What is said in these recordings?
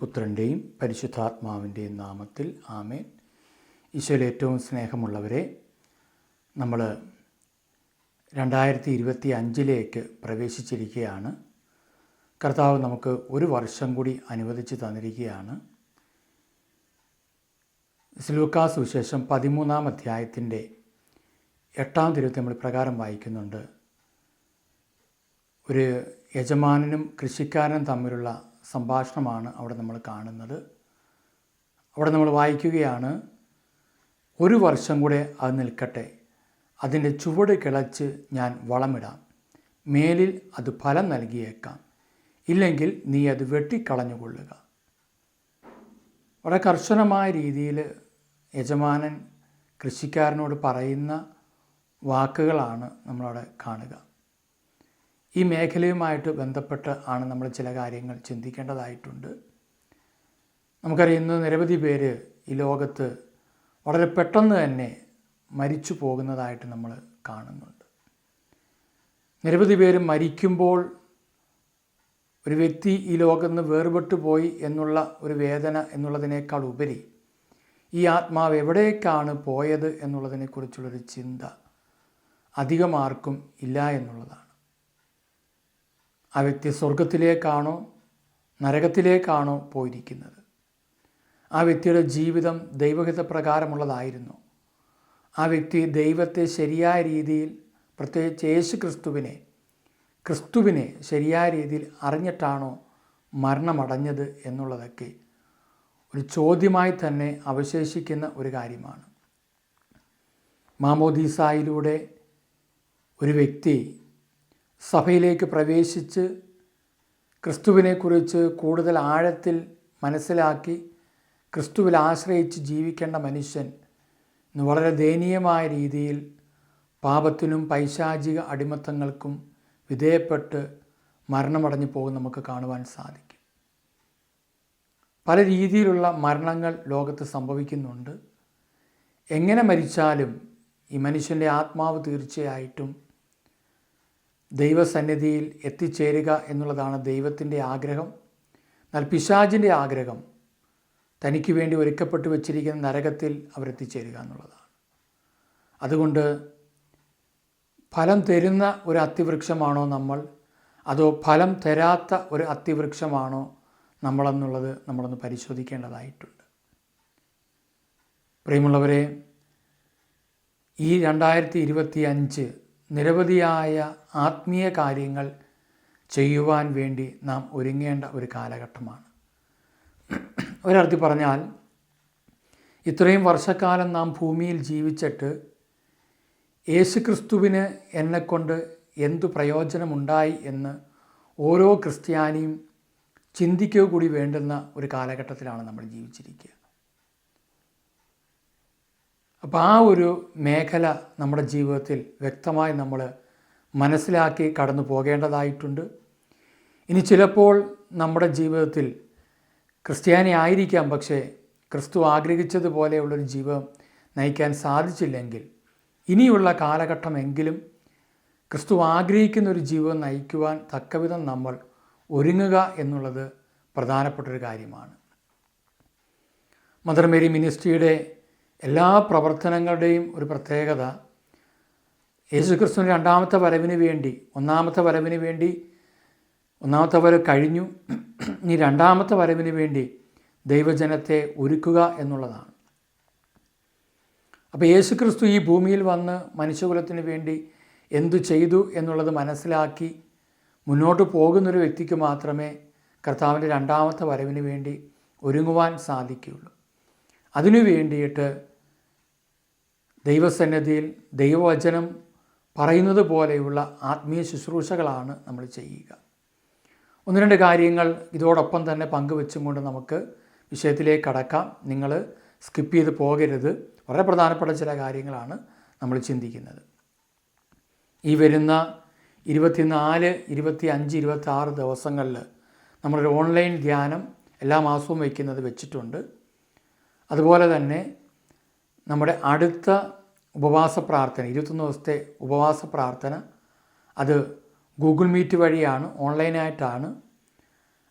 പുത്രന്റെയും പരിശുദ്ധാത്മാവിന്റെയും നാമത്തിൽ ആമേൻ. ഈശോയിൽ ഏറ്റവും സ്നേഹമുള്ളവരെ നമ്മൾ രണ്ടായിരത്തി ഇരുപത്തി അഞ്ചിലേക്ക് പ്രവേശിച്ചിരിക്കുകയാണ്. കർത്താവ് നമുക്ക് ഒരു വർഷം കൂടി അനുവദിച്ച് തന്നിരിക്കുകയാണ്. സിലൂക്കാസ് വിശേഷം പതിമൂന്നാം അധ്യായത്തിന്റെ എട്ടാം തിരുവത്തി നമ്മൾ പ്രകാരം വായിക്കുന്നുണ്ട്. ഒരു യജമാനനും കൃഷിക്കാരനും തമ്മിലുള്ള സംഭാഷണമാണ് അവിടെ നമ്മൾ കാണുന്നത്. അവിടെ നമ്മൾ വായിക്കുകയാണ് ഒരു വർഷം കൂടെ അത് നിൽക്കട്ടെ അതിന്റെ ചുവട് കിളച്ച് ഞാൻ വളമിടാം മേലിൽ അത് ഫലം നൽകിയേക്കാം ഇല്ലെങ്കിൽ നീ അത് വെട്ടിക്കളഞ്ഞുകൊള്ളുക. വളരെ കർശനമായ രീതിയിൽ യജമാനൻ കൃഷിക്കാരനോട് പറയുന്ന വാക്കുകളാണ് നമ്മളവിടെ കാണുക. ഈ മേഖലയുമായിട്ട് ബന്ധപ്പെട്ട് ആണ് നമ്മൾ ചില കാര്യങ്ങൾ ചിന്തിക്കേണ്ടതായിട്ടുണ്ട്. നമുക്കറിയാം ഇന്ന് നിരവധി പേര് ഈ ലോകത്ത് വളരെ പെട്ടെന്ന് തന്നെ മരിച്ചു പോകുന്നതായിട്ട് നമ്മൾ കാണുന്നുണ്ട്. നിരവധി പേര് മരിക്കുമ്പോൾ ഒരു വ്യക്തി ഈ ലോകത്ത് നിന്ന് വേർപെട്ടു പോയി എന്നുള്ള ഒരു വേദന എന്നുള്ളതിനേക്കാൾ ഉപരി ഈ ആത്മാവ് എവിടേക്കാണ് പോയത് എന്നുള്ളതിനെക്കുറിച്ചുള്ളൊരു ചിന്ത അധികമാർക്കും ഇല്ല എന്നുള്ളതാണ്. ആ വ്യക്തി സ്വർഗത്തിലേക്കാണോ നരകത്തിലേക്കാണോ പോയിരിക്കുന്നത്? ആ വ്യക്തിയുടെ ജീവിതം ദൈവഹിതപ്രകാരമുള്ളതായിരുന്നു. ആ വ്യക്തി ദൈവത്തെ ശരിയായ രീതിയിൽ പ്രത്യേകിച്ച് യേശു ക്രിസ്തുവിനെ ക്രിസ്തുവിനെ ശരിയായ രീതിയിൽ അറിഞ്ഞിട്ടാണോ മരണമടഞ്ഞത് എന്നുള്ളതൊക്കെ ഒരു ചോദ്യമായി തന്നെ അവശേഷിക്കുന്ന ഒരു കാര്യമാണ്. മാമോദീസായിലൂടെ ഒരു വ്യക്തി സഭയിലേക്ക് പ്രവേശിച്ച് ക്രിസ്തുവിനെക്കുറിച്ച് കൂടുതൽ ആഴത്തിൽ മനസ്സിലാക്കി ക്രിസ്തുവിൽ ആശ്രയിച്ച് ജീവിക്കേണ്ട മനുഷ്യൻ ഇന്ന് വളരെ ദയനീയമായ രീതിയിൽ പാപത്തിനും പൈശാചിക അടിമത്തങ്ങൾക്കും വിധേയപ്പെട്ട് മരണമടഞ്ഞു പോകും നമുക്ക് കാണുവാൻ സാധിക്കും. പല രീതിയിലുള്ള മരണങ്ങൾ ലോകത്ത് സംഭവിക്കുന്നുണ്ട്. എങ്ങനെ മരിച്ചാലും ഈ മനുഷ്യന്റെ ആത്മാവ് തീർച്ചയായിട്ടും ദൈവസന്നിധിയിൽ എത്തിച്ചേരുക എന്നുള്ളതാണ് ദൈവത്തിന്റെ ആഗ്രഹം. എന്നാൽ പിശാജിന്റെ ആഗ്രഹം തനിക്ക് വേണ്ടി ഒരുക്കപ്പെട്ടു വച്ചിരിക്കുന്ന നരകത്തിൽ അവരെത്തിച്ചേരുക എന്നുള്ളതാണ്. അതുകൊണ്ട് ഫലം തരുന്ന ഒരു അത്തിവൃക്ഷമാണോ നമ്മൾ? അതോ ഫലം തരാത്ത ഒരു അത്തിവൃക്ഷമാണോ നമ്മളെന്നുള്ളത് നമ്മളൊന്ന് പരിശോധിക്കേണ്ടതായിട്ടുണ്ട്. പ്രിയമുള്ളവരെ ഈ രണ്ടായിരത്തി ഇരുപത്തി അഞ്ച് നിരവധിയായ ആത്മീയ കാര്യങ്ങൾ ചെയ്യുവാൻ വേണ്ടി നാം ഒരുങ്ങേണ്ട ഒരു കാലഘട്ടമാണ്. ഒരർത്ഥി പറഞ്ഞാൽ ഇത്രയും വർഷക്കാലം നാം ഭൂമിയിൽ ജീവിച്ചിട്ട് യേശുക്രിസ്തുവിന് എന്നെക്കൊണ്ട് എന്തു പ്രയോജനമുണ്ടായി എന്ന് ഓരോ ക്രിസ്ത്യാനിയും ചിന്തിക്കുക കൂടി വേണ്ടുന്ന ഒരു കാലഘട്ടത്തിലാണ് നമ്മൾ ജീവിച്ചിരിക്കുക. അപ്പോൾ ആ ഒരു മേഖല നമ്മുടെ ജീവിതത്തിൽ വ്യക്തമായി നമ്മൾ മനസ്സിലാക്കി കടന്നു പോകേണ്ടതായിട്ടുണ്ട്. ഇനി ചിലപ്പോൾ നമ്മുടെ ജീവിതത്തിൽ ക്രിസ്ത്യാനി ആയിരിക്കാം പക്ഷേ ക്രിസ്തു ആഗ്രഹിച്ചതുപോലെയുള്ളൊരു ജീവിതം നയിക്കാൻ സാധിച്ചില്ലെങ്കിൽ ഇനിയുള്ള കാലഘട്ടമെങ്കിലും ക്രിസ്തു ആഗ്രഹിക്കുന്ന ഒരു ജീവിതം നയിക്കുവാൻ തക്കവിധം നമ്മൾ ഒരുങ്ങുക എന്നുള്ളത് പ്രധാനപ്പെട്ടൊരു കാര്യമാണ്. മദർ മേരി മിനിസ്ട്രിയുടെ എല്ലാ പ്രവർത്തനങ്ങളുടെയും ഒരു പ്രത്യേകത യേശുക്രിസ്തുവിന്റെ രണ്ടാമത്തെ വരവിന് വേണ്ടി ഒന്നാമത്തെ വരവിന് വേണ്ടി ഒന്നാമത്തെ വരവ് കഴിഞ്ഞു. ഇനി രണ്ടാമത്തെ വരവിന് വേണ്ടി ദൈവജനത്തെ ഒരുക്കുക എന്നുള്ളതാണ്. അപ്പോൾ യേശുക്രിസ്തു ഈ ഭൂമിയിൽ വന്ന് മനുഷ്യകുലത്തിന് വേണ്ടി എന്തു ചെയ്തു എന്നുള്ളത് മനസ്സിലാക്കി മുന്നോട്ട് പോകുന്നൊരു വ്യക്തിക്ക് മാത്രമേ കർത്താവിന്റെ രണ്ടാമത്തെ വരവിന് വേണ്ടി ഒരുങ്ങുവാൻ സാധിക്കുകയുള്ളൂ. അതിനു വേണ്ടിയിട്ട് ദൈവസന്നിധിയിൽ ദൈവവചനം പറയുന്നത് പോലെയുള്ള ആത്മീയ ശുശ്രൂഷകളാണ് നമ്മൾ ചെയ്യുക. ഒന്ന് രണ്ട് കാര്യങ്ങൾ ഇതോടൊപ്പം തന്നെ പങ്കുവെച്ചും കൊണ്ട് നമുക്ക് വിഷയത്തിലേക്ക് കടക്കാം. നിങ്ങൾ സ്കിപ്പ് ചെയ്ത് പോകരുത്. വളരെ പ്രധാനപ്പെട്ട ചില കാര്യങ്ങളാണ് നമ്മൾ ചിന്തിക്കുന്നത്. ഈ വരുന്ന ഇരുപത്തിനാല് ഇരുപത്തി അഞ്ച് ഇരുപത്തി ആറ് ദിവസങ്ങളിൽ നമ്മളൊരു ഓൺലൈൻ ധ്യാനം എല്ലാ മാസവും വയ്ക്കുന്നത് വെച്ചിട്ടുണ്ട്. അതുപോലെ തന്നെ നമ്മുടെ അടുത്ത ഉപവാസ പ്രാർത്ഥന ഇരുപത്തൊന്ന് ദിവസത്തെ ഉപവാസ പ്രാർത്ഥന അത് ഗൂഗിൾ മീറ്റ് വഴിയാണ് ഓൺലൈനായിട്ടാണ്.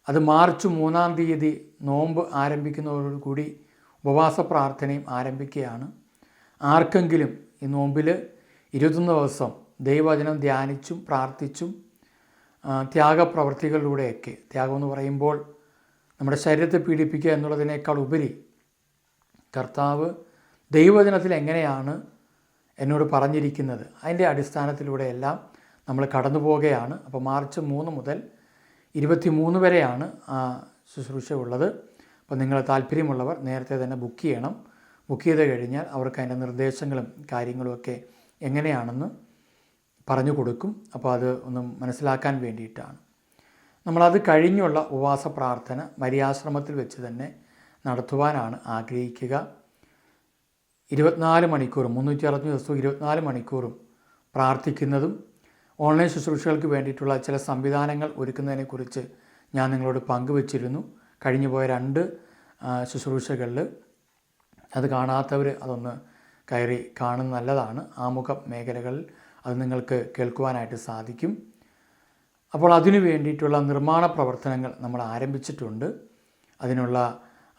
അത് മാർച്ച് മൂന്നാം തീയതി നോമ്പ് ആരംഭിക്കുന്നതോടുകൂടി ഉപവാസ പ്രാർത്ഥനയും ആരംഭിക്കുകയാണ്. ആർക്കെങ്കിലും ഈ നോമ്പിൽ ഇരുപത്തൊന്ന് ദിവസം ദൈവവചനം ധ്യാനിച്ചും പ്രാർത്ഥിച്ചും ത്യാഗപ്രവർത്തികളിലൂടെയൊക്കെ ത്യാഗം എന്ന് പറയുമ്പോൾ നമ്മുടെ ശരീരത്തെ പീഡിപ്പിക്കുക എന്നുള്ളതിനേക്കാൾ ഉപരി കർത്താവ് ദൈവജനത്തിൽ എങ്ങനെയാണ് എന്നോട് പറഞ്ഞിരിക്കുന്നത്? അതിന്റെ അടിസ്ഥാനത്തിലൂടെയെല്ലാം നമ്മൾ കടന്നു പോവുകയാണ് അപ്പോൾ മാർച്ച് മൂന്ന് മുതൽ ഇരുപത്തി മൂന്ന് വരെയാണ് ആ ശുശ്രൂഷ ഉള്ളത്. അപ്പോൾ നിങ്ങൾ താല്പര്യമുള്ളവർ നേരത്തെ തന്നെ ബുക്ക് ചെയ്യണം. ബുക്ക് ചെയ്ത് കഴിഞ്ഞാൽ അവർക്ക് അതിന്റെ നിർദ്ദേശങ്ങളും കാര്യങ്ങളുമൊക്കെ എങ്ങനെയാണെന്ന് പറഞ്ഞു കൊടുക്കും. അപ്പോൾ അത് ഒന്ന് മനസ്സിലാക്കാൻ വേണ്ടിയിട്ടാണ്. നമ്മളത് കഴിഞ്ഞുള്ള ഉപവാസ പ്രാർത്ഥന മരിയാശ്രമത്തിൽ വെച്ച് തന്നെ നടത്തുവാനാണ് ആഗ്രഹിക്കുക. ഇരുപത്തിനാല് മണിക്കൂറും മുന്നൂറ്റി അറുപത്തി ദിവസവും ഇരുപത്തിനാല് മണിക്കൂറും പ്രാർത്ഥിക്കുന്നതും ഓൺലൈൻ ശുശ്രൂഷകൾക്ക് വേണ്ടിയിട്ടുള്ള ചില സംവിധാനങ്ങൾ ഒരുക്കുന്നതിനെക്കുറിച്ച് ഞാൻ നിങ്ങളോട് പങ്കുവച്ചിരുന്നു. കഴിഞ്ഞു പോയ രണ്ട് ശുശ്രൂഷകളിൽ അത് കാണാത്തവർ അതൊന്ന് കയറി കാണുന്ന നല്ലതാണ്. ആമുഖ മേഖലകളിൽ അത് നിങ്ങൾക്ക് കേൾക്കുവാനായിട്ട് സാധിക്കും. അപ്പോൾ അതിനു വേണ്ടിയിട്ടുള്ള നിർമ്മാണ പ്രവർത്തനങ്ങൾ നമ്മൾ ആരംഭിച്ചിട്ടുണ്ട്. അതിനുള്ള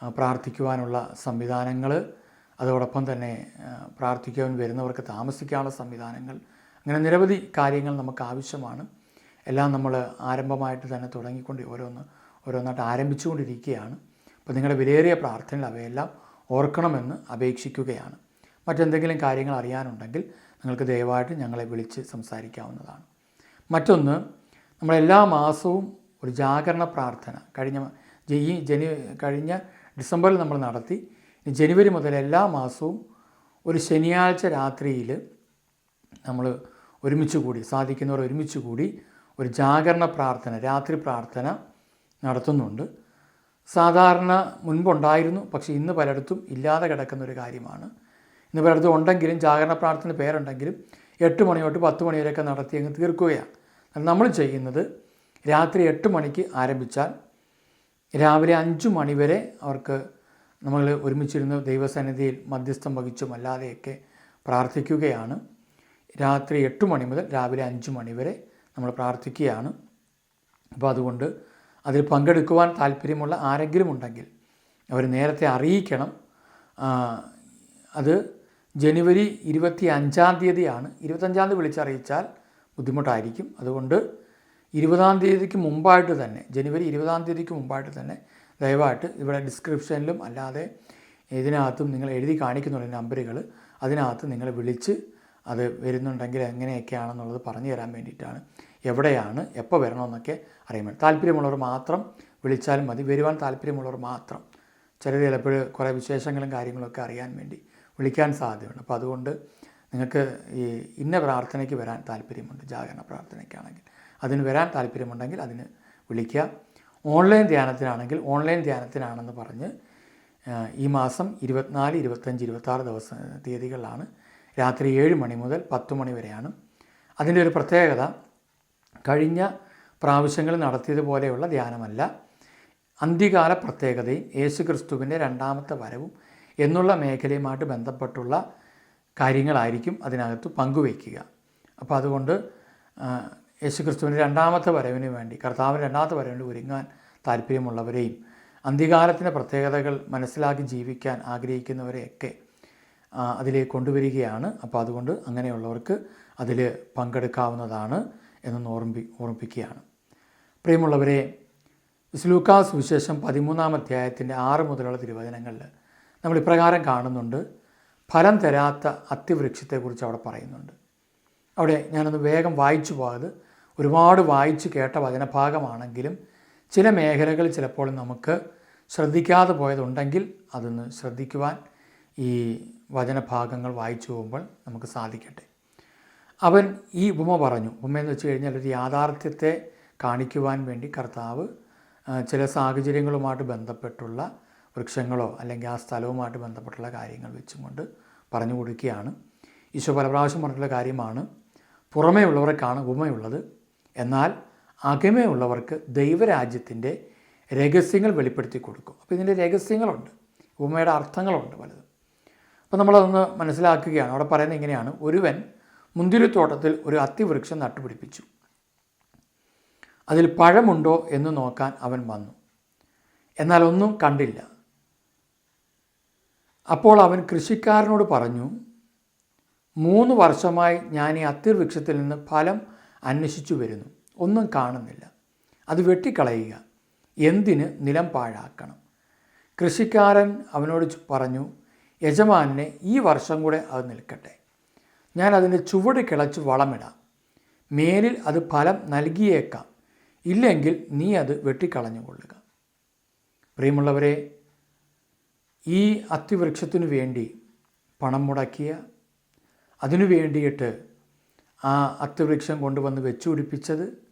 പ്രാർത്ഥിക്കുവാനുള്ള സംവിധാനങ്ങൾ അതോടൊപ്പം തന്നെ പ്രാർത്ഥിക്കാൻ വരുന്നവർക്ക് താമസിക്കാനുള്ള സംവിധാനങ്ങൾ അങ്ങനെ നിരവധി കാര്യങ്ങൾ നമുക്ക് ആവശ്യമാണ്. എല്ലാം നമ്മൾ ആരംഭമായിട്ട് തന്നെ തുടങ്ങിക്കൊണ്ട് ഓരോന്ന് ഓരോന്നായിട്ട് ആരംഭിച്ചുകൊണ്ടിരിക്കുകയാണ്. അപ്പോൾ നിങ്ങളുടെ വിലയേറിയ പ്രാർത്ഥനയിൽ അവയെല്ലാം ഓർക്കണമെന്ന് അപേക്ഷിക്കുകയാണ്. മറ്റെന്തെങ്കിലും കാര്യങ്ങൾ അറിയാനുണ്ടെങ്കിൽ നിങ്ങൾക്ക് ദയവായിട്ട് ഞങ്ങളെ വിളിച്ച് സംസാരിക്കാവുന്നതാണ്. മറ്റൊന്ന് നമ്മളെല്ലാ മാസവും ഒരു ജാഗരണ പ്രാർത്ഥന. കഴിഞ്ഞ ജനു കഴിഞ്ഞ ഡിസംബറിൽ നമ്മൾ നടത്തി. ജനുവരി മുതൽ എല്ലാ മാസവും ഒരു ശനിയാഴ്ച രാത്രിയിൽ നമ്മൾ ഒരുമിച്ച് കൂടി സാധിക്കുന്നവർ ഒരുമിച്ച് കൂടി ഒരു ജാഗരണ പ്രാർത്ഥന രാത്രി പ്രാർത്ഥന നടത്തുന്നുണ്ട്. സാധാരണ മുൻപുണ്ടായിരുന്നു പക്ഷേ ഇന്ന് പലയിടത്തും ഇല്ലാതെ കിടക്കുന്ന ഒരു കാര്യമാണ്. ഇന്ന് പലയിടത്തും ഉണ്ടെങ്കിലും ജാഗരണ പ്രാർത്ഥന പേരുണ്ടെങ്കിലും എട്ട് മണി തൊട്ട് പത്ത് മണി വരെയൊക്കെ നടത്തി അങ്ങ് തീർക്കുകയാണ്. നമ്മൾ ചെയ്യുന്നത് രാത്രി എട്ട് മണിക്ക് ആരംഭിച്ചാൽ രാവിലെ അഞ്ച് മണിവരെ അവർക്ക് നമ്മൾ ഒരുമിച്ചിരുന്ന് ദൈവസന്നിധിയിൽ മധ്യസ്ഥം വഹിച്ചും അല്ലാതെയൊക്കെ പ്രാർത്ഥിക്കുകയാണ്. രാത്രി എട്ട് മണി മുതൽ രാവിലെ അഞ്ച് മണി വരെ നമ്മൾ പ്രാർത്ഥിക്കുകയാണ്. അപ്പോൾ അതുകൊണ്ട് അതിൽ പങ്കെടുക്കുവാൻ താല്പര്യമുള്ള ആരെങ്കിലും ഉണ്ടെങ്കിൽ അവർ നേരത്തെ അറിയിക്കണം. അത് ജനുവരി ഇരുപത്തി അഞ്ചാം തീയതിയാണ്. ഇരുപത്തഞ്ചാം തീയതി വിളിച്ചറിയിച്ചാൽ ബുദ്ധിമുട്ടായിരിക്കും. അതുകൊണ്ട് ഇരുപതാം തീയതിക്ക് മുമ്പായിട്ട് തന്നെ ജനുവരി ഇരുപതാം തീയതിക്ക് മുമ്പായിട്ട് തന്നെ ദയവായിട്ട് ഇവിടെ ഡിസ്ക്രിപ്ഷനിലും അല്ലാതെ ഇതിനകത്തും നിങ്ങൾ എഴുതി കാണിക്കുന്നുള്ള നമ്പറുകൾ അതിനകത്ത് നിങ്ങൾ വിളിച്ച് അത് വരുന്നുണ്ടെങ്കിൽ എങ്ങനെയൊക്കെയാണെന്നുള്ളത് പറഞ്ഞു തരാൻ വേണ്ടിയിട്ടാണ്. എവിടെയാണ് എപ്പോൾ വരണമെന്നൊക്കെ അറിയാൻ വേണ്ടി. താല്പര്യമുള്ളവർ മാത്രം വിളിച്ചാൽ മതി. വരുവാൻ താല്പര്യമുള്ളവർ മാത്രം. ചില ചിലപ്പോൾ കുറേ വിശേഷങ്ങളും കാര്യങ്ങളൊക്കെ അറിയാൻ വേണ്ടി വിളിക്കാൻ സാധ്യതയുണ്ട്. അപ്പോൾ അതുകൊണ്ട് നിങ്ങൾക്ക് ഈ ഇന്ന പ്രാർത്ഥനയ്ക്ക് വരാൻ താല്പര്യമുണ്ട്. ജാഗരണ പ്രാർത്ഥനയ്ക്കാണെങ്കിൽ. അതിന് വരാൻ താല്പര്യമുണ്ടെങ്കിൽ അതിന് വിളിക്കുക. ഓൺലൈൻ ധ്യാനത്തിനാണെങ്കിൽ ഓൺലൈൻ ധ്യാനത്തിനാണെന്ന് പറഞ്ഞ് ഈ മാസം ഇരുപത്തിനാല് ഇരുപത്തഞ്ച് ഇരുപത്താറ് ദിവസ തീയതികളിലാണ് രാത്രി ഏഴ് മണി മുതൽ പത്ത് മണി വരെയാണ്. അതിന്റെ ഒരു പ്രത്യേകത കഴിഞ്ഞ പ്രാവശ്യങ്ങൾ നടത്തിയതുപോലെയുള്ള ധ്യാനമല്ല. അന്ത്യകാല പ്രത്യേകതയും യേശു ക്രിസ്തുവിന്റെ രണ്ടാമത്തെ വരവും എന്നുള്ള മേഖലയുമായിട്ട് ബന്ധപ്പെട്ടുള്ള കാര്യങ്ങളായിരിക്കും അതിനകത്ത് പങ്കുവയ്ക്കുക. അപ്പോൾ അതുകൊണ്ട് യേശുക്രിസ്തുവിന്റെ രണ്ടാമത്തെ വരവിന് വേണ്ടി കർത്താവിന്റെ രണ്ടാമത്തെ വരവിന് ഒരുങ്ങാൻ താല്പര്യമുള്ളവരെയും അന്ത്യകാലത്തിന്റെ പ്രത്യേകതകൾ മനസ്സിലാക്കി ജീവിക്കാൻ ആഗ്രഹിക്കുന്നവരെയൊക്കെ അതിലേക്ക് കൊണ്ടുവരികയാണ്. അപ്പോൾ അതുകൊണ്ട് അങ്ങനെയുള്ളവർക്ക് അതിൽ പങ്കെടുക്കാവുന്നതാണ് എന്നൊന്ന് ഓർമ്മി ഓർമ്മിപ്പിക്കുകയാണ്. പ്രിയമുള്ളവരെ സ്ലൂക്കാസ് സുവിശേഷം പതിമൂന്നാം അധ്യായത്തിന്റെ ആറ് മുതലുള്ള തിരുവചനങ്ങളിൽ നമ്മൾ ഇപ്രകാരം കാണുന്നുണ്ട്. ഫലം തരാത്ത അത്തിവൃക്ഷത്തെക്കുറിച്ച് അവിടെ പറയുന്നുണ്ട്. അവിടെ ഞാനൊന്ന് വേഗം വായിച്ചു പോയത് ഒരുപാട് വായിച്ച് കേട്ട വചനഭാഗമാണെങ്കിലും ചില മേഖലകൾ ചിലപ്പോൾ നമുക്ക് ശ്രദ്ധിക്കാതെ പോയതുണ്ടെങ്കിൽ അതൊന്ന് ശ്രദ്ധിക്കുവാൻ ഈ വചനഭാഗങ്ങൾ വായിച്ചു പോകുമ്പോൾ നമുക്ക് സാധിക്കട്ടെ. അവൻ ഈ ഉപമ പറഞ്ഞു. ഉപമയെന്ന് വെച്ച് കഴിഞ്ഞാൽ ഒരു യാഥാർത്ഥ്യത്തെ കാണിക്കുവാൻ വേണ്ടി കർത്താവ് ചില സാഹചര്യങ്ങളുമായിട്ട് ബന്ധപ്പെട്ടുള്ള വൃക്ഷങ്ങളോ അല്ലെങ്കിൽ ആ സ്ഥലവുമായിട്ട് ബന്ധപ്പെട്ടുള്ള കാര്യങ്ങൾ വെച്ചും കൊണ്ട് പറഞ്ഞു കൊടുക്കുകയാണ്. ഈശോ പല പ്രാവശ്യം പറഞ്ഞിട്ടുള്ള കാര്യമാണ്. പുറമേ ഉള്ളവർക്കാണ് ഉപമയുള്ളത് എന്നാൽ അകമേ ഉള്ളവർക്ക് ദൈവരാജ്യത്തിന്റെ രഹസ്യങ്ങൾ വെളിപ്പെടുത്തി കൊടുക്കും. അപ്പോൾ ഇതിന്റെ രഹസ്യങ്ങളുണ്ട്. ഉപമയുടെ അർത്ഥങ്ങളുണ്ട് പലതും. അപ്പോൾ നമ്മളതൊന്ന് മനസ്സിലാക്കുകയാണ്. അവിടെ പറയുന്നത് ഇങ്ങനെയാണ്. ഒരുവൻ മുന്തിരിത്തോട്ടത്തിൽ ഒരു അത്തിവൃക്ഷം നട്ടുപിടിപ്പിച്ചു. അതിൽ പഴമുണ്ടോ എന്ന് നോക്കാൻ അവൻ വന്നു. എന്നാൽ ഒന്നും കണ്ടില്ല. അപ്പോൾ അവൻ കൃഷിക്കാരനോട് പറഞ്ഞു മൂന്ന് വർഷമായി ഞാൻ ഈ അത്തിവൃക്ഷത്തിൽ നിന്ന് ഫലം അന്വേഷിച്ചു വരുന്നു. ഒന്നും കാണുന്നില്ല. അത് വെട്ടിക്കളയുക. എന്തിന് നിലം പാഴാക്കണം? കൃഷിക്കാരൻ അവനോട് പറഞ്ഞു യജമാനെ ഈ വർഷം കൂടെ അത് നിൽക്കട്ടെ. ഞാൻ അതിന്റെ ചുവട് കിളച്ച് വളമിടാം. മേലിൽ അത് ഫലം നൽകിയേക്കാം. ഇല്ലെങ്കിൽ നീ അത് വെട്ടിക്കളഞ്ഞുകൊള്ളുക. പ്രിയമുള്ളവരെ ഈ അത്തിവൃക്ഷത്തിനു വേണ്ടി പണം മുടക്കിയ അതിനു വേണ്ടിയിട്ട് ആ അത്തിവൃക്ഷം കൊണ്ടുവന്ന് വെച്ചു പിടിപ്പിച്ചത്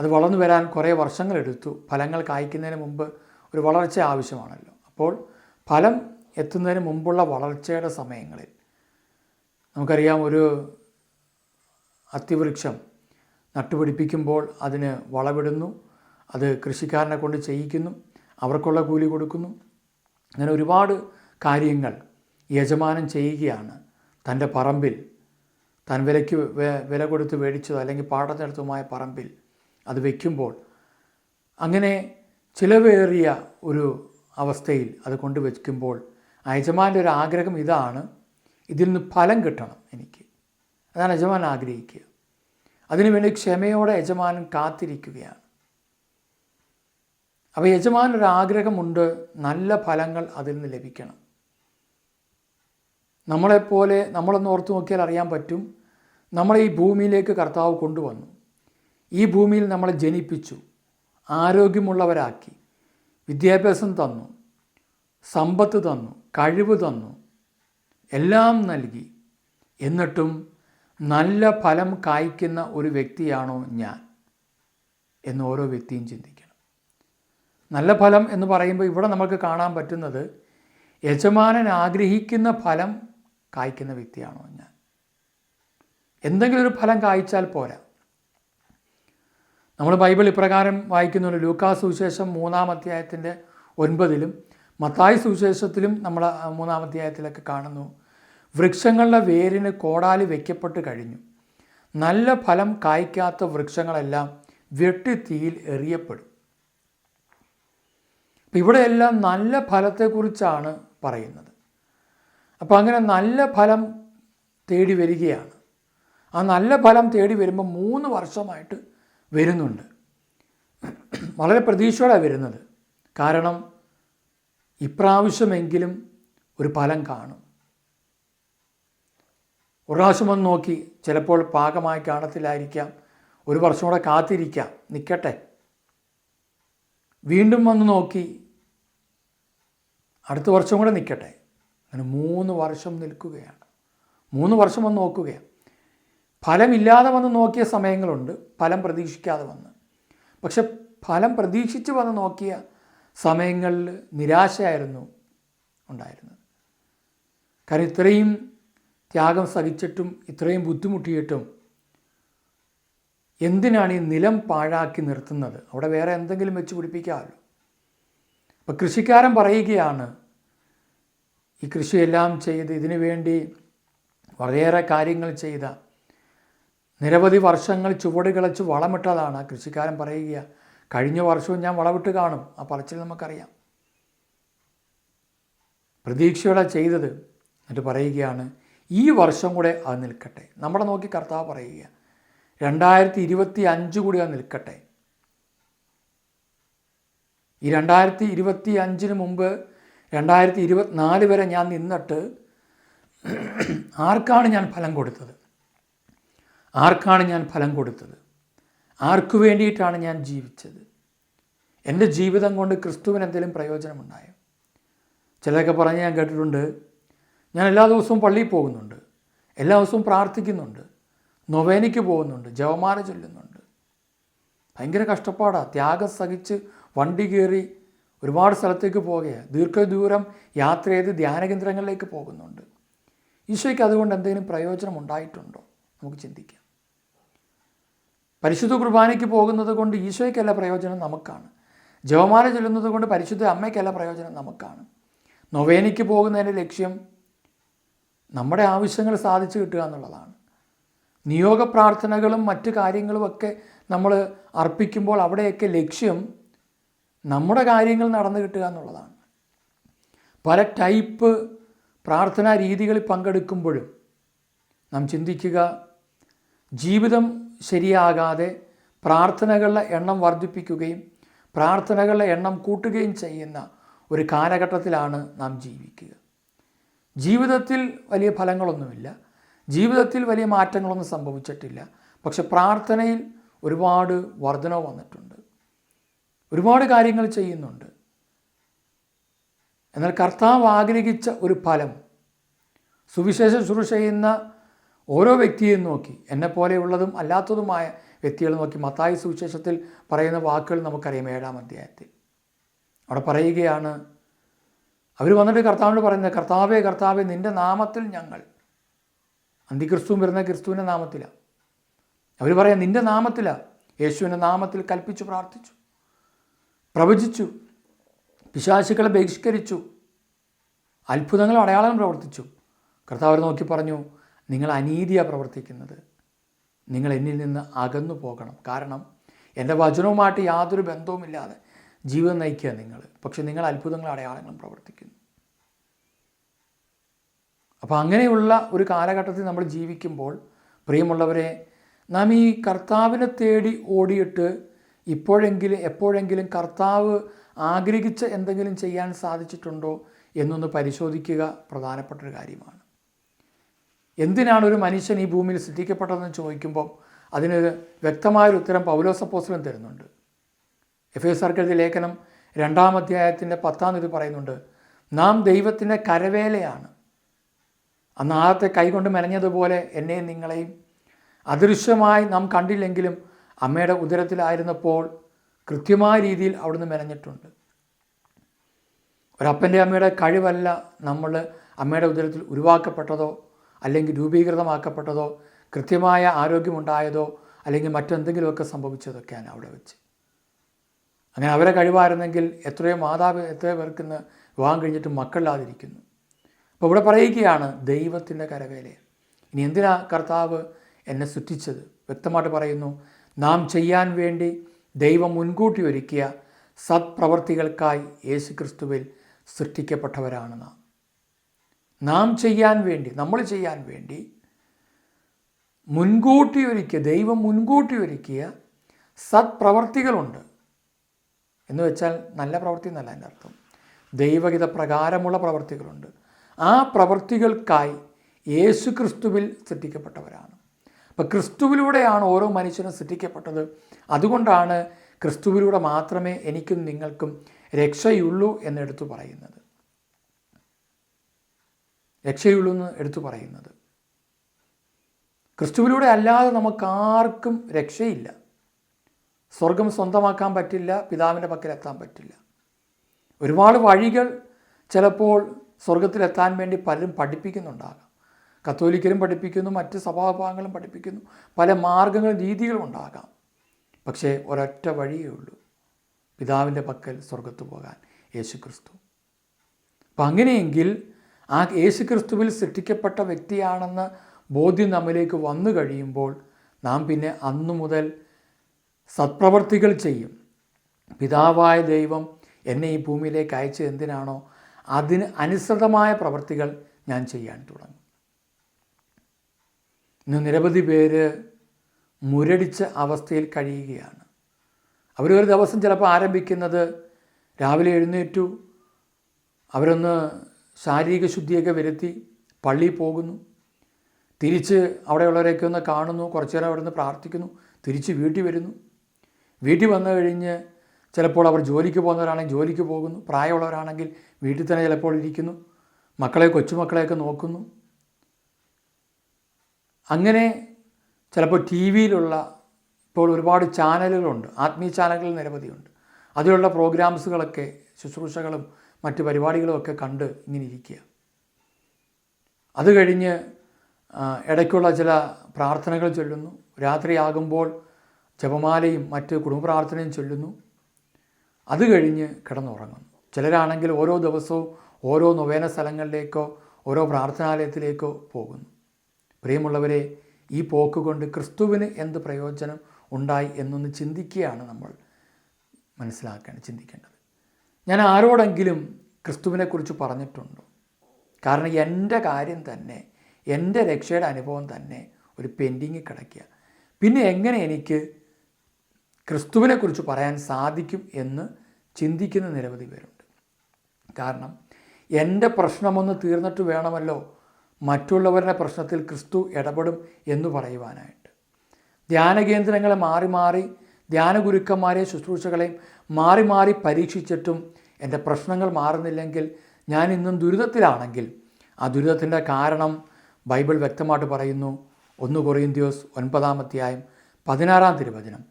അത് വളർന്നു വരാൻ കുറേ വർഷങ്ങളെടുത്തു. ഫലങ്ങൾ കായ്ക്കുന്നതിന് മുമ്പ് ഒരു വളർച്ച ആവശ്യമാണല്ലോ. അപ്പോൾ ഫലം എത്തുന്നതിന് മുമ്പുള്ള വളർച്ചയുടെ സമയങ്ങളിൽ നമുക്കറിയാം ഒരു അത്തിവൃക്ഷം നട്ടുപിടിപ്പിക്കുമ്പോൾ അതിന് വളവിടുന്നു അത് കൃഷിക്കാരനെ കൊണ്ട് ചെയ്യിക്കുന്നു. അവർക്കുള്ള കൂലി കൊടുക്കുന്നു. അങ്ങനെ ഒരുപാട് കാര്യങ്ങൾ യജമാനം ചെയ്യുകയാണ് തന്റെ പറമ്പിൽ. താൻ വിലയ്ക്ക് വില കൊടുത്ത് മേടിച്ചതോ അല്ലെങ്കിൽ പാടത്തിനടുത്തുമായ പറമ്പിൽ അത് വയ്ക്കുമ്പോൾ അങ്ങനെ ചിലവേറിയ ഒരു അവസ്ഥയിൽ അത് കൊണ്ട് വയ്ക്കുമ്പോൾ ആ യജമാന്റെ ഒരു ആഗ്രഹം ഇതാണ്. ഇതിൽ നിന്ന് ഫലം കിട്ടണം എനിക്ക്. അതാണ് യജമാൻ ആഗ്രഹിക്കുക. അതിനുവേണ്ടി ക്ഷമയോടെ യജമാനൻ കാത്തിരിക്കുകയാണ്. അപ്പോൾ യജമാൻ ഒരു ആഗ്രഹമുണ്ട് നല്ല ഫലങ്ങൾ അതിൽ നിന്ന് ലഭിക്കണം. നമ്മളെപ്പോലെ നമ്മളൊന്ന് ഓർത്തു നോക്കിയാൽ അറിയാൻ പറ്റും. നമ്മളെ ഈ ഭൂമിയിലേക്ക് കർത്താവ് കൊണ്ടുവന്നു. ഈ ഭൂമിയിൽ നമ്മളെ ജനിപ്പിച്ചു. ആരോഗ്യമുള്ളവരാക്കി. വിദ്യാഭ്യാസം തന്നു. സമ്പത്ത് തന്നു. കഴിവ് തന്നു. എല്ലാം നൽകി. എന്നിട്ടും നല്ല ഫലം കായ്ക്കുന്ന ഒരു വ്യക്തിയാണോ ഞാൻ? എന്ന് ഓരോ വ്യക്തിയും ചിന്തിക്കണം. നല്ല ഫലം എന്ന് പറയുമ്പോൾ ഇവിടെ നമുക്ക് കാണാൻ പറ്റുന്നത് യജമാനൻ ആഗ്രഹിക്കുന്ന ഫലം കായ്ക്കുന്ന വ്യക്തിയാണോ ഞാൻ? എന്തെങ്കിലും ഒരു ഫലം കായ്ച്ചാൽ പോരാ. നമ്മൾ ബൈബിൾ ഇപ്രകാരം വായിക്കുന്നുണ്ട്. ലൂക്കാ സുവിശേഷം മൂന്നാം അധ്യായത്തിന്റെ ഒൻപതിലും മത്തായി സുവിശേഷത്തിലും നമ്മൾ മൂന്നാം അധ്യായത്തിലൊക്കെ കാണുന്നു. വൃക്ഷങ്ങളുടെ വേരിന് കോടാലി വയ്ക്കപ്പെട്ട് കഴിഞ്ഞു. നല്ല ഫലം കായ്ക്കാത്ത വൃക്ഷങ്ങളെല്ലാം വെട്ടി വെട്ടിത്തീയിൽ എറിയപ്പെടും. അപ്പം ഇവിടെയെല്ലാം നല്ല ഫലത്തെക്കുറിച്ചാണ് പറയുന്നത്. അപ്പോൾ അങ്ങനെ നല്ല ഫലം തേടി വരികയാണ്. ആ നല്ല ഫലം തേടി വരുമ്പോൾ മൂന്ന് വർഷമായിട്ട് വരുന്നുണ്ട്. വളരെ പ്രതീക്ഷയോടെ വരുന്നത്. കാരണം ഇപ്രാവശ്യമെങ്കിലും ഒരു ഫലം കാണും. ഒരു പ്രാവശ്യം വന്ന് നോക്കി ചിലപ്പോൾ പാകമായി കാണത്തില്ലായിരിക്കാം. ഒരു വർഷം കൂടെ കാത്തിരിക്കാം. നിൽക്കട്ടെ വീണ്ടും വന്ന് നോക്കി അടുത്ത വർഷം കൂടെ നിൽക്കട്ടെ അങ്ങനെ മൂന്ന് വർഷം നിൽക്കുകയാണ്. മൂന്ന് വർഷം വന്ന് നോക്കുകയാണ്. ഫലമില്ലാതെ വന്ന് നോക്കിയ സമയങ്ങളുണ്ട്. ഫലം പ്രതീക്ഷിക്കാതെ വന്ന്. പക്ഷെ ഫലം പ്രതീക്ഷിച്ച് വന്ന് നോക്കിയ സമയങ്ങളിൽ നിരാശയായിരുന്നു ഉണ്ടായിരുന്നത്. കാരണം ഇത്രയും ത്യാഗം സഹിച്ചിട്ടും ഇത്രയും ബുദ്ധിമുട്ടിയിട്ടും എന്തിനാണ് ഈ നിലം പാഴാക്കി നിർത്തുന്നത്? അവിടെ വേറെ എന്തെങ്കിലും വെച്ച് പിടിപ്പിക്കാമല്ലോ. അപ്പം കൃഷിക്കാരൻ പറയുകയാണ് ഈ കൃഷിയെല്ലാം ചെയ്ത് ഇതിനു വേണ്ടി വളരെയേറെ കാര്യങ്ങൾ ചെയ്ത നിരവധി വർഷങ്ങൾ ചുവട് കിളച്ച് വളമിട്ടതാണ്. കൃഷിക്കാരൻ പറയുക കഴിഞ്ഞ വർഷവും ഞാൻ വളവിട്ട് കാണും. ആ പറച്ചിൽ നമുക്കറിയാം. പ്രതീക്ഷയോടെ ചെയ്തത് എന്നിട്ട് പറയുകയാണ് ഈ വർഷം കൂടെ അത് നിൽക്കട്ടെ. നമ്മളെ നോക്കി കർത്താവ് പറയുക രണ്ടായിരത്തി ഇരുപത്തി അഞ്ച് കൂടി അത് നിൽക്കട്ടെ. ഈ രണ്ടായിരത്തി ഇരുപത്തി അഞ്ചിന് മുമ്പ് രണ്ടായിരത്തി ഇരുപത്തിനാല് വരെ ഞാൻ നിന്നിട്ട് ആർക്കാണ് ഞാൻ ഫലം കൊടുത്തത്? ആർക്കാണ് ഞാൻ ഫലം കൊടുത്തത്? ആർക്കു വേണ്ടിയിട്ടാണ് ഞാൻ ജീവിച്ചത്? എന്റെ ജീവിതം കൊണ്ട് ക്രിസ്തുവിന് എന്തെങ്കിലും പ്രയോജനമുണ്ടായോ? ചിലരൊക്കെ പറഞ്ഞ് ഞാൻ കേട്ടിട്ടുണ്ട് ഞാൻ എല്ലാ ദിവസവും പള്ളിയിൽ പോകുന്നുണ്ട് എല്ലാ ദിവസവും പ്രാർത്ഥിക്കുന്നുണ്ട് നൊവേനയ്ക്ക് പോകുന്നുണ്ട് ജവമാല ചൊല്ലുന്നുണ്ട്. ഭയങ്കര കഷ്ടപ്പാടാണ് ത്യാഗം സഹിച്ച് വണ്ടി കയറി ഒരുപാട് സ്ഥലത്തേക്ക് പോകുകയാണ്. ദീർഘദൂരം യാത്ര ചെയ്ത് ധ്യാനകേന്ദ്രങ്ങളിലേക്ക് പോകുന്നുണ്ട്. ഈശോയ്ക്ക് അതുകൊണ്ട് എന്തെങ്കിലും പ്രയോജനം ഉണ്ടായിട്ടുണ്ടോ നമുക്ക് ചിന്തിക്കാം. പരിശുദ്ധ കുർബാനയ്ക്ക് പോകുന്നത് കൊണ്ട് ഈശോയ്ക്കല്ല പ്രയോജനം നമുക്കാണ്. ജവമാല ചൊല്ലുന്നത് കൊണ്ട് പരിശുദ്ധ അമ്മയ്ക്കല്ല പ്രയോജനം നമുക്കാണ്. നൊവേനയ്ക്ക് പോകുന്നതിന്റെ ലക്ഷ്യം നമ്മുടെ ആവശ്യങ്ങൾ സാധിച്ചു കിട്ടുക എന്നുള്ളതാണ്. നിയോഗ പ്രാർത്ഥനകളും മറ്റു കാര്യങ്ങളുമൊക്കെ നമ്മൾ അർപ്പിക്കുമ്പോൾ അവിടെയൊക്കെ ലക്ഷ്യം നമ്മുടെ കാര്യങ്ങൾ നടന്നു കിട്ടുക എന്നുള്ളതാണ്. പല ടൈപ്പ് പ്രാർത്ഥനാ രീതികളിൽ പങ്കെടുക്കുമ്പോഴും നാം ചിന്തിക്കുക ജീവിതം ശരിയാകാതെ പ്രാർത്ഥനകളുടെ എണ്ണം വർദ്ധിപ്പിക്കുകയും പ്രാർത്ഥനകളുടെ എണ്ണം കൂട്ടുകയും ചെയ്യുന്ന ഒരു കാലഘട്ടത്തിലാണ് നാം ജീവിക്കുക. ജീവിതത്തിൽ വലിയ ഫലങ്ങളൊന്നുമില്ല. ജീവിതത്തിൽ വലിയ മാറ്റങ്ങളൊന്നും സംഭവിച്ചിട്ടില്ല. പക്ഷെ പ്രാർത്ഥനയിൽ ഒരുപാട് വർധന വന്നിട്ടുണ്ട്. ഒരുപാട് കാര്യങ്ങൾ ചെയ്യുന്നുണ്ട്. എന്നാൽ കർത്താവ് ആഗ്രഹിച്ച ഒരു ഫലം സുവിശേഷം ശുശ്രൂഷ ചെയ്യുന്ന ഓരോ വ്യക്തിയെയും നോക്കി എന്നെ പോലെയുള്ളതും അല്ലാത്തതുമായ വ്യക്തികൾ നോക്കി മത്തായി സുവിശേഷത്തിൽ പറയുന്ന വാക്കുകൾ നമുക്കറിയാം ഏഴാം അധ്യായത്തിൽ. അവിടെ പറയുകയാണ് അവർ വന്നിട്ട് കർത്താവിനോട് പറയുന്നത് കർത്താവേ കർത്താവേ നിന്റെ നാമത്തിൽ ഞങ്ങൾ അന്തിക്രിസ്തുവും വരുന്ന ക്രിസ്തുവിന്റെ നാമത്തിലാണ് അവർ പറയാം നിന്റെ നാമത്തിലാണ് യേശുവിന്റെ നാമത്തിൽ കൽപ്പിച്ചു പ്രാർത്ഥിച്ചു പ്രവചിച്ചു പിശാശുക്കളെ ബഹിഷ്കരിച്ചു അത്ഭുതങ്ങളും അടയാളങ്ങളും പ്രവർത്തിച്ചു. കർത്താവ് നോക്കി പറഞ്ഞു നിങ്ങൾ അനീതിയാണ് പ്രവർത്തിക്കുന്നത്. നിങ്ങൾ എന്നിൽ നിന്ന് അകന്നു പോകണം. കാരണം എന്റെ വചനവുമായിട്ട് യാതൊരു ബന്ധവുമില്ലാതെ ജീവിതം നയിക്കുക നിങ്ങൾ. പക്ഷെ നിങ്ങൾ അത്ഭുതങ്ങളും അടയാളങ്ങളും പ്രവർത്തിക്കുന്നു. അപ്പോൾ അങ്ങനെയുള്ള ഒരു കാലഘട്ടത്തിൽ നമ്മൾ ജീവിക്കുമ്പോൾ പ്രിയമുള്ളവരെ നാം ഈ കർത്താവിനെ തേടി ഓടിയിട്ട് ഇപ്പോഴെങ്കിലും എപ്പോഴെങ്കിലും കർത്താവ് ആഗ്രഹിച്ച എന്തെങ്കിലും ചെയ്യാൻ സാധിച്ചിട്ടുണ്ടോ എന്നൊന്ന് പരിശോധിക്കുക പ്രധാനപ്പെട്ട ഒരു കാര്യമാണ്. എന്തിനാണ് ഒരു മനുഷ്യൻ ഈ ഭൂമിയിൽ സൃഷ്ടിക്കപ്പെട്ടതെന്ന് ചോദിക്കുമ്പോൾ അതിനൊരു വ്യക്തമായൊരു ഉത്തരം പൗലോസപ്പോസ്ലം തരുന്നുണ്ട്. എഫ് എസ് ആർക്കെഴുതിയ ലേഖനം രണ്ടാം അധ്യായത്തിന്റെ പത്താം തീയതി പറയുന്നുണ്ട് നാം ദൈവത്തിന്റെ കരവേലയാണ്. അന്ന് ആദ്യത്തെ കൈകൊണ്ട് മെനഞ്ഞതുപോലെ എന്നെയും നിങ്ങളെയും അദൃശ്യമായി നാം കണ്ടില്ലെങ്കിലും അമ്മയുടെ ഉദരത്തിലായിരുന്നപ്പോൾ കൃത്യമായ രീതിയിൽ അവിടുന്ന് മെനഞ്ഞിട്ടുണ്ട്. ഒരപ്പന്റെ അമ്മയുടെ കഴിവല്ല നമ്മൾ അമ്മയുടെ ഉദരത്തിൽ ഉരുവാക്കപ്പെട്ടതോ അല്ലെങ്കിൽ രൂപീകൃതമാക്കപ്പെട്ടതോ കൃത്യമായ ആരോഗ്യമുണ്ടായതോ അല്ലെങ്കിൽ മറ്റെന്തെങ്കിലുമൊക്കെ സംഭവിച്ചതൊക്കെയാണ് അവിടെ വെച്ച്. അങ്ങനെ അവരെ കഴിവായിരുന്നെങ്കിൽ എത്രയോ മാതാവ് എത്രയോ പേർക്ക് ഇന്ന് വിവാഹം കഴിഞ്ഞിട്ട് മക്കളില്ലാതിരിക്കുന്നു. അപ്പോൾ ഇവിടെ പറയുകയാണ് ദൈവത്തിന്റെ കരവേല ഇനി എന്തിനാ കർത്താവ് എന്നെ സൃഷ്ടിച്ചത്? വ്യക്തമായിട്ട് പറയുന്നു നാം ചെയ്യാൻ വേണ്ടി ദൈവം മുൻകൂട്ടി ഒരുക്കിയ സത്പ്രവർത്തികൾക്കായി യേശുക്രിസ്തുവിൽ സൃഷ്ടിക്കപ്പെട്ടവരാണ് നാം. നാം ചെയ്യാൻ വേണ്ടി നമ്മൾ ചെയ്യാൻ വേണ്ടി മുൻകൂട്ടി ഒരുക്കിയ ദൈവം മുൻകൂട്ടി ഒരുക്കിയ സത്പ്രവർത്തികളുണ്ട്. എന്ന് വെച്ചാൽ നല്ല പ്രവൃത്തി എന്നല്ല എന്റെ അർത്ഥം. ദൈവഹിത പ്രകാരമുള്ള പ്രവൃത്തികളുണ്ട് ആ പ്രവൃത്തികൾക്കായി യേശു ക്രിസ്തുവിൽ സൃഷ്ടിക്കപ്പെട്ടവരാണ്. അപ്പം ക്രിസ്തുവിലൂടെയാണ് ഓരോ മനുഷ്യനും സൃഷ്ടിക്കപ്പെട്ടത്. അതുകൊണ്ടാണ് ക്രിസ്തുവിലൂടെ മാത്രമേ എനിക്കും നിങ്ങൾക്കും രക്ഷയുള്ളൂ എന്നെടുത്തു പറയുന്നത്. രക്ഷയുള്ളൂ എന്ന് എടുത്തു പറയുന്നത്. ക്രിസ്തുവിലൂടെ അല്ലാതെ നമുക്കാർക്കും രക്ഷയില്ല. സ്വർഗം സ്വന്തമാക്കാൻ പറ്റില്ല പിതാവിന്റെ പക്കലെത്താൻ പറ്റില്ല. ഒരുപാട് വഴികൾ ചിലപ്പോൾ സ്വർഗത്തിലെത്താൻ വേണ്ടി പലരും പഠിപ്പിക്കുന്നുണ്ടാകാം. കത്തോലിക്കരും പഠിപ്പിക്കുന്നു മറ്റ് സഭാഭാഗങ്ങളും പഠിപ്പിക്കുന്നു പല മാർഗങ്ങളും രീതികളും ഉണ്ടാകാം. പക്ഷേ ഒരൊറ്റ വഴിയേ ഉള്ളൂ. പിതാവിന്റെ പക്കൽ സ്വർഗത്ത് പോകാൻ യേശു ക്രിസ്തു അപ്പം അങ്ങനെയെങ്കിൽ ആ യേശു ക്രിസ്തുവിൽ സൃഷ്ടിക്കപ്പെട്ട വ്യക്തിയാണെന്ന് ബോധ്യം നമ്മിലേക്ക് വന്നു കഴിയുമ്പോൾ നാം പിന്നെ അന്നു മുതൽ സത്പ്രവർത്തികൾ ചെയ്യും. പിതാവായ ദൈവം എന്നെ ഈ ഭൂമിയിലേക്ക് അയച്ചത് എന്തിനാണോ? അതിന് അനുസൃതമായ പ്രവർത്തികൾ ഞാൻ ചെയ്യാൻ തുടങ്ങും. ഇന്ന് നിരവധി പേര് മുരടിച്ച അവസ്ഥയിൽ കഴിയുകയാണ്. അവരൊരു ദിവസം ചിലപ്പോൾ ആരംഭിക്കുന്നത് രാവിലെ എഴുന്നേറ്റു. അവരൊന്ന് ശാരീരിക ശുദ്ധിയൊക്കെ വരുത്തി പള്ളിയിൽ പോകുന്നു. തിരിച്ച് അവിടെയുള്ളവരെയൊക്കെ ഒന്ന് കാണുന്നു കുറച്ചു നേരം അവിടെ നിന്ന് പ്രാർത്ഥിക്കുന്നു തിരിച്ച് വീട്ടിൽ വരുന്നു. വീട്ടിൽ വന്നു കഴിഞ്ഞ് ചിലപ്പോൾ അവർ ജോലിക്ക് പോകുന്നവരാണെങ്കിൽ ജോലിക്ക് പോകുന്നു പ്രായമുള്ളവരാണെങ്കിൽ വീട്ടിൽ തന്നെ ചിലപ്പോൾ ഇരിക്കുന്നു മക്കളെ കൊച്ചുമക്കളെയൊക്കെ നോക്കുന്നു. അങ്ങനെ ചിലപ്പോൾ ടി വിയിലുള്ള ഇപ്പോൾ ഒരുപാട് ചാനലുകളുണ്ട് ആത്മീയ ചാനലുകൾ നിരവധിയുണ്ട്. അതിലുള്ള പ്രോഗ്രാംസുകളൊക്കെ ശുശ്രൂഷകളും മറ്റ് പരിപാടികളുമൊക്കെ കണ്ട് ഇങ്ങനെ ഇരിക്കുക. അത് കഴിഞ്ഞ് ഇടയ്ക്കുള്ള ചില പ്രാർത്ഥനകൾ ചൊല്ലുന്നു. രാത്രിയാകുമ്പോൾ ജപമാലയും മറ്റ് കുടുംബ പ്രാർത്ഥനയും ചൊല്ലുന്നു. അത് കഴിഞ്ഞ് കിടന്നുറങ്ങുന്നു. ചിലരാണെങ്കിൽ ഓരോ ദിവസവും ഓരോ നൊവേന സ്ഥലങ്ങളിലേക്കോ ഓരോ പ്രാർത്ഥനാലയത്തിലേക്കോ പോകുന്നു. പ്രിയമുള്ളവരെ ഈ പോക്ക് കൊണ്ട് ക്രിസ്തുവിന് എന്ത് പ്രയോജനം ഉണ്ടായി എന്നൊന്ന് ചിന്തിക്കുകയാണ് നമ്മൾ മനസ്സിലാക്കേണ്ടത് ചിന്തിക്കേണ്ടത്. ഞാൻ ആരോടെങ്കിലും ക്രിസ്തുവിനെക്കുറിച്ച് പറഞ്ഞിട്ടുണ്ടോ? കാരണം എന്റെ കാര്യം തന്നെ എന്റെ രക്ഷയുടെ അനുഭവം തന്നെ ഒരു പെൻഡിങ്ങിൽ കിടക്കുക. പിന്നെ എങ്ങനെ എനിക്ക് ക്രിസ്തുവിനെക്കുറിച്ച് പറയാൻ സാധിക്കും എന്ന് ചിന്തിക്കുന്ന നിരവധി പേരുണ്ട്. കാരണം എന്റെ പ്രശ്നമൊന്ന് തീർന്നിട്ട് വേണമല്ലോ മറ്റുള്ളവരുടെ പ്രശ്നത്തിൽ ക്രിസ്തു ഇടപെടും എന്ന് പറയുവാനായിട്ട്. ധ്യാന കേന്ദ്രങ്ങളെ മാറി മാറി ധ്യാന ഗുരുക്കന്മാരെ ശുശ്രൂഷകളെയും മാറി മാറി പരീക്ഷിച്ചിട്ടും എന്റെ പ്രശ്നങ്ങൾ മാറുന്നില്ലെങ്കിൽ ഞാൻ ഇന്നും ദുരിതത്തിലാണെങ്കിൽ ആ ദുരിതത്തിന്റെ കാരണം ബൈബിൾ വ്യക്തമായിട്ട് പറയുന്നു. ഒന്ന് കൊറിയന്ത്യോസ് ഒൻപതാമധ്യായം പതിനാറാം തിരുവചനം.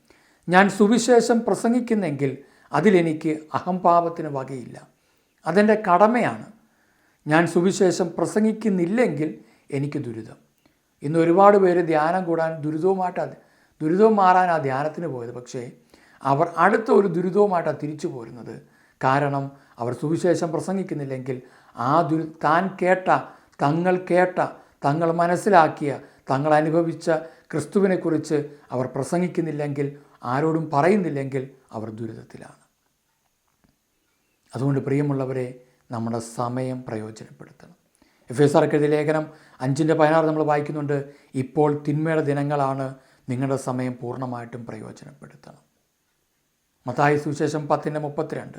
ഞാൻ സുവിശേഷം പ്രസംഗിക്കുന്നെങ്കിൽ അതിലെനിക്ക് അഹംഭാവത്തിന് വകയില്ല. അതെന്റെ കടമയാണ്. ഞാൻ സുവിശേഷം പ്രസംഗിക്കുന്നില്ലെങ്കിൽ എനിക്ക് ദുരിതം. ഇന്ന് ഒരുപാട് പേര് ധ്യാനം കൂടാൻ ദുരിതവുമായിട്ടാണ് ദുരിതവും മാറാൻ ആ ധ്യാനത്തിന് പോയത്. പക്ഷേ അവർ അടുത്ത ഒരു ദുരിതവുമായിട്ടാണ് തിരിച്ചു പോരുന്നത്. കാരണം അവർ സുവിശേഷം പ്രസംഗിക്കുന്നില്ലെങ്കിൽ ആ ദുരി താൻ കേട്ട തങ്ങൾ കേട്ട തങ്ങൾ മനസ്സിലാക്കിയ തങ്ങൾ അനുഭവിച്ച ക്രിസ്തുവിനെക്കുറിച്ച് അവർ പ്രസംഗിക്കുന്നില്ലെങ്കിൽ ആരോടും പറയുന്നില്ലെങ്കിൽ അവർ ദുരിതത്തിലാണ്. അതുകൊണ്ട് പ്രിയമുള്ളവരെ നമ്മുടെ സമയം പ്രയോജനപ്പെടുത്തണം. എഫ് എസ് ആർക്കെഴുതിയ ലേഖനം അഞ്ചിന്റെ പതിനാറ് നമ്മൾ വായിക്കുന്നുണ്ട്. ഇപ്പോൾ തിന്മയുടെ ദിനങ്ങളാണ്. നിങ്ങളുടെ സമയം പൂർണമായിട്ടും പ്രയോജനപ്പെടുത്തണം. മത്തായി സുവിശേഷം പത്തിന്റെ മുപ്പത്തിരണ്ട്.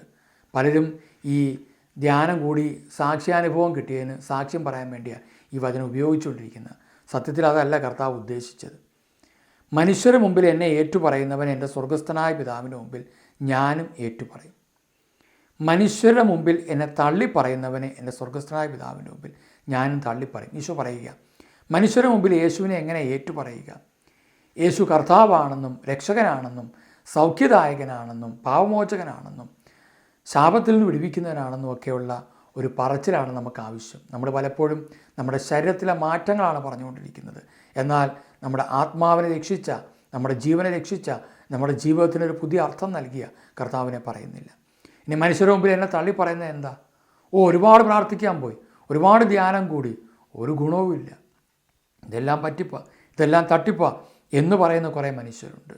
പലരും ഈ ധ്യാനം കൂടി സാക്ഷ്യാനുഭവം കിട്ടിയതിന് സാക്ഷ്യം പറയാൻ വേണ്ടിയാണ് ഈ വചനം ഉപയോഗിച്ചുകൊണ്ടിരിക്കുന്നത്. സത്യത്തിൽ അതല്ല കർത്താവ് ഉദ്ദേശിച്ചത്. മനുഷ്യരുടെ മുമ്പിൽ എന്നെ ഏറ്റുപറയുന്നവൻ എന്റെ സ്വർഗസ്ഥനായ പിതാവിന്റെ മുമ്പിൽ ഞാനും ഏറ്റുപറയും. മനുഷ്യരുടെ മുമ്പിൽ എന്നെ തള്ളി പറയുന്നവനെ എന്റെ സ്വർഗസ്ഥനായ പിതാവിന്റെ മുമ്പിൽ ഞാനും തള്ളിപ്പറയും. ഈശോ പറയുക മനുഷ്യരുടെ മുമ്പിൽ യേശുവിനെ എങ്ങനെ ഏറ്റുപറയുക? യേശു കർത്താവാണെന്നും രക്ഷകനാണെന്നും സൗഖ്യദായകനാണെന്നും പാവമോചകനാണെന്നും ശാപത്തിൽ നിന്ന് വിടുവിക്കുന്നവനാണെന്നും ഒക്കെയുള്ള ഒരു പറച്ചിലാണ് നമുക്ക് ആവശ്യം. നമ്മൾ പലപ്പോഴും നമ്മുടെ ശരീരത്തിലെ മാറ്റങ്ങളാണ് പറഞ്ഞുകൊണ്ടിരിക്കുന്നത്. എന്നാൽ നമ്മുടെ ആത്മാവിനെ രക്ഷിച്ച നമ്മുടെ ജീവനെ രക്ഷിച്ച നമ്മുടെ ജീവിതത്തിന് ഒരു പുതിയ അർത്ഥം നൽകിയ കർത്താവിനെ പറയുന്നില്ല. ഇനി മനുഷ്യരുടെ മുമ്പിൽ എന്നെ തള്ളി പറയുന്നത് എന്താ? ഓ ഒരുപാട് പ്രാർത്ഥിക്കാൻ പോയി. ഒരുപാട് ധ്യാനം കൂടി. ഒരു ഗുണവുമില്ല. ഇതെല്ലാം പറ്റിപ്പ. ഇതെല്ലാം തട്ടിപ്പ. എന്ന് പറയുന്ന കുറേ മനുഷ്യരുണ്ട്.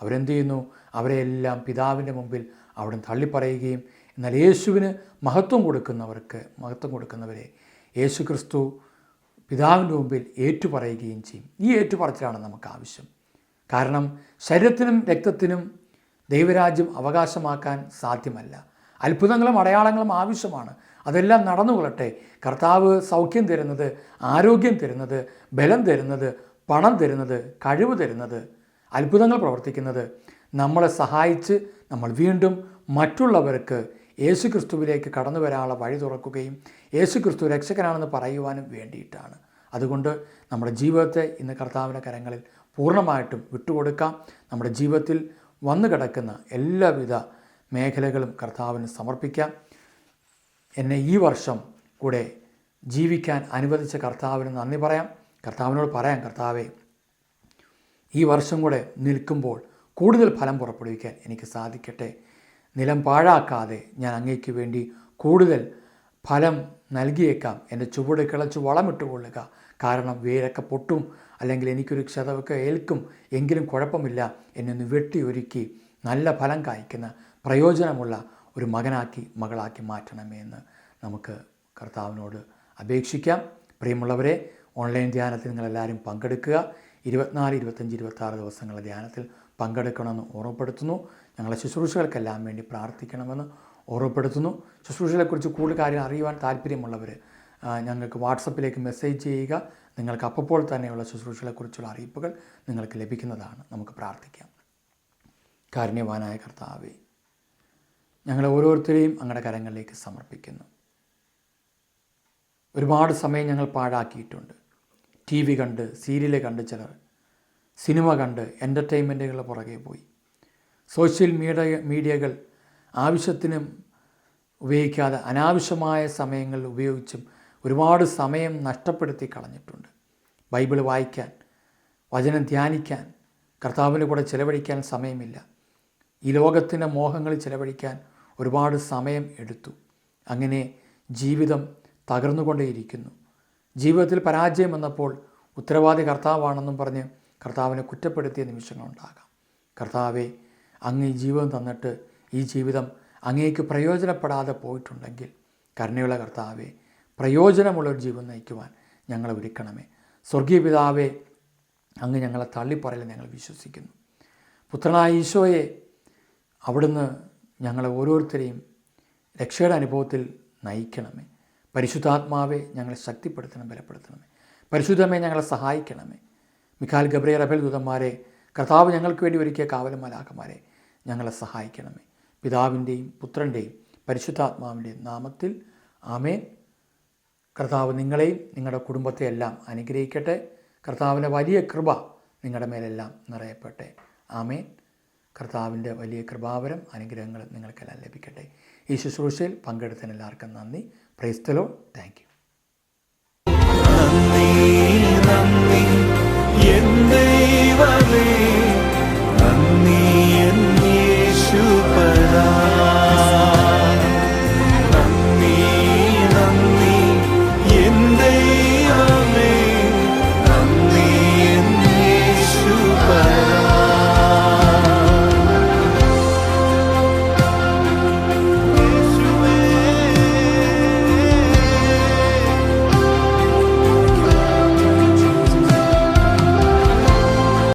അവരെന്ത് ചെയ്യുന്നു? അവരെല്ലാം പിതാവിന്റെ മുമ്പിൽ അവിടെ തള്ളിപ്പറയുകയും എന്നാൽ യേശുവിന് മഹത്വം കൊടുക്കുന്നവർക്ക് മഹത്വം കൊടുക്കുന്നവരെ യേശു ക്രിസ്തു പിതാവിന്റെ മുമ്പിൽ ഏറ്റുപറയുകയും ചെയ്യും. ഈ ഏറ്റുപറച്ചിലാണ് നമുക്ക് ആവശ്യം. കാരണം ശരീരത്തിനും രക്തത്തിനും ദൈവരാജ്യം അവകാശമാക്കാൻ സാധ്യമല്ല. അത്ഭുതങ്ങളും അടയാളങ്ങളും ആവശ്യമാണ്. അതെല്ലാം നടന്നുകൊള്ളട്ടെ. കർത്താവ് സൗഖ്യം തരുന്നത് ആരോഗ്യം തരുന്നത് ബലം തരുന്നത് പണം തരുന്നത് കഴിവ് തരുന്നത് അത്ഭുതങ്ങൾ പ്രവർത്തിക്കുന്നത് നമ്മളെ സഹായിച്ച് നമ്മൾ വീണ്ടും മറ്റുള്ളവർക്ക് യേശു ക്രിസ്തുവിലേക്ക് കടന്നു വരാനുള്ള വഴി തുറക്കുകയും യേശു ക്രിസ്തു രക്ഷകനാണെന്ന് പറയുവാനും വേണ്ടിയിട്ടാണ്. അതുകൊണ്ട് നമ്മുടെ ജീവിതത്തെ ഇന്ന് കർത്താവിന്റെ കരങ്ങളിൽ പൂർണമായിട്ടും വിട്ടുകൊടുക്കാം. നമ്മുടെ ജീവിതത്തിൽ വന്നു കിടക്കുന്ന എല്ലാവിധ മേഖലകളും കർത്താവിന് സമർപ്പിക്കാം. എന്നെ ഈ വർഷം കൂടെ ജീവിക്കാൻ അനുവദിച്ച കർത്താവിന് നന്ദി പറയാം. കർത്താവിനോട് പറയാം കർത്താവെ ഈ വർഷം കൂടെ നിൽക്കുമ്പോൾ കൂടുതൽ ഫലം പുറപ്പെടുവിക്കാൻ എനിക്ക് സാധിക്കട്ടെ. നിലം പാഴാക്കാതെ ഞാൻ അങ്ങേക്ക് വേണ്ടി കൂടുതൽ ഫലം നൽകിയേക്കാം. എന്റെ ചുവട് കിളച്ച് വളമിട്ട് കൊള്ളുക കാരണം വേരൊക്കെ പൊട്ടും അല്ലെങ്കിൽ എനിക്കൊരു ക്ഷതമൊക്കെ ഏൽക്കും. എങ്കിലും കുഴപ്പമില്ല. എന്നെ ഒന്ന് വെട്ടിയൊരുക്കി നല്ല ഫലം കായ്ക്കുന്ന പ്രയോജനമുള്ള ഒരു മകനാക്കി മകളാക്കി മാറ്റണമേ എന്ന് നമുക്ക് കർത്താവിനോട് അപേക്ഷിക്കാം. പ്രിയമുള്ളവരെ ഓൺലൈൻ ധ്യാനത്തിൽ നിങ്ങളെല്ലാവരും പങ്കെടുക്കുക. ഇരുപത്തിനാല് ഇരുപത്തഞ്ച് ഇരുപത്താറ് ദിവസങ്ങളുടെ ധ്യാനത്തിൽ പങ്കെടുക്കണമെന്ന് ഓർമ്മപ്പെടുത്തുന്നു. ഞങ്ങളെ ശുശ്രൂഷകൾക്കെല്ലാം വേണ്ടി പ്രാർത്ഥിക്കണമെന്ന് ഓർമ്മപ്പെടുത്തുന്നു. ശുശ്രൂഷകളെക്കുറിച്ച് കൂടുതൽ കാര്യം അറിയുവാൻ താല്പര്യമുള്ളവർ ഞങ്ങൾക്ക് വാട്സപ്പിലേക്ക് മെസ്സേജ് ചെയ്യുക. നിങ്ങൾക്ക് അപ്പോൾ തന്നെയുള്ള ശുശ്രൂഷകളെക്കുറിച്ചുള്ള അറിയിപ്പുകൾ നിങ്ങൾക്ക് ലഭിക്കുന്നതാണ്. നമുക്ക് പ്രാർത്ഥിക്കാം. കാരുണ്യവാനായ കർത്താവേ ഞങ്ങളെ ഓരോരുത്തരെയും അങ്ങയുടെ കരങ്ങളിലേക്ക് സമർപ്പിക്കുന്നു. ഒരുപാട് സമയം ഞങ്ങൾ പാഴാക്കിയിട്ടുണ്ട്. ടി വി കണ്ട് സീരിയൽ കണ്ട് ചിലർ. സിനിമ കണ്ട് എന്റർടൈൻമെന്റുകളുടെ പുറകെ പോയി. സോഷ്യൽ മീഡിയ മീഡിയകൾ ആവശ്യത്തിനും ഉപയോഗിക്കാതെ അനാവശ്യമായ സമയങ്ങൾ ഉപയോഗിച്ചും ഒരുപാട് സമയം നഷ്ടപ്പെടുത്തി കളഞ്ഞിട്ടുണ്ട്. ബൈബിൾ വായിക്കാൻ വചനം ധ്യാനിക്കാൻ കർത്താവിന്റെ കൂടെ ചിലവഴിക്കാൻ സമയമില്ല. ഈ ലോകത്തിന്റെ മോഹങ്ങളിൽ ചിലവഴിക്കാൻ ഒരുപാട് സമയം എടുത്തു. അങ്ങനെ ജീവിതം തകർന്നുകൊണ്ടേയിരിക്കുന്നു. ജീവിതത്തിൽ പരാജയം വന്നപ്പോൾ ഉത്തരവാദി കർത്താവാണെന്നും പറഞ്ഞ് കർത്താവിനെ കുറ്റപ്പെടുത്തിയ നിമിഷങ്ങളുണ്ടാകാം. കർത്താവെ അങ്ങ് ഈ ജീവിതം തന്നിട്ട് ഈ ജീവിതം അങ്ങേക്ക് പ്രയോജനപ്പെടാതെ പോയിട്ടുണ്ടെങ്കിൽ കരുണയുള്ള കർത്താവെ പ്രയോജനമുള്ളൊരു ജീവൻ നയിക്കുവാൻ ഞങ്ങളെ ഒരുക്കണമേ. സ്വർഗീയ പിതാവെ അങ്ങ് ഞങ്ങളെ തള്ളിപ്പറയിൽ ഞങ്ങൾ വിശ്വസിക്കുന്നു. പുത്രനായ ഈശോയെ അവിടുന്ന് ഞങ്ങളെ ഓരോരുത്തരെയും രക്ഷയുടെ അനുഭവത്തിൽ നയിക്കണമേ. പരിശുദ്ധാത്മാവെ ഞങ്ങളെ ശക്തിപ്പെടുത്തണം ബലപ്പെടുത്തണമേ. പരിശുദ്ധമേ ഞങ്ങളെ സഹായിക്കണമേ. മിഖാൽ ഗബ്രിയ റബേൽ ദൂതന്മാരെ കർത്താവ് ഞങ്ങൾക്ക് വേണ്ടി ഒരുക്കിയ കാവലും മലാക്കന്മാരെ ഞങ്ങളെ സഹായിക്കണമേ. പിതാവിന്റെയും പുത്രന്റെയും പരിശുദ്ധാത്മാവിന്റെയും നാമത്തിൽ ആമേൻ. കർത്താവ് നിങ്ങളെയും നിങ്ങളുടെ കുടുംബത്തെ എല്ലാം അനുഗ്രഹിക്കട്ടെ. കർത്താവിന്റെ വലിയ കൃപ നിങ്ങളുടെ മേലെല്ലാം നിറയപ്പെട്ടെ. ആമേൻ. കർത്താവിന്റെ വലിയ കൃപാവരം അനുഗ്രഹങ്ങൾ നിങ്ങൾക്കെല്ലാം ലഭിക്കട്ടെ. ഈ ശുശ്രൂഷയിൽ പങ്കെടുത്തതിന് എല്ലാവർക്കും നന്ദി. പ്രൈസ്തലോ താങ്ക് യു നന്ദി നന്ദി.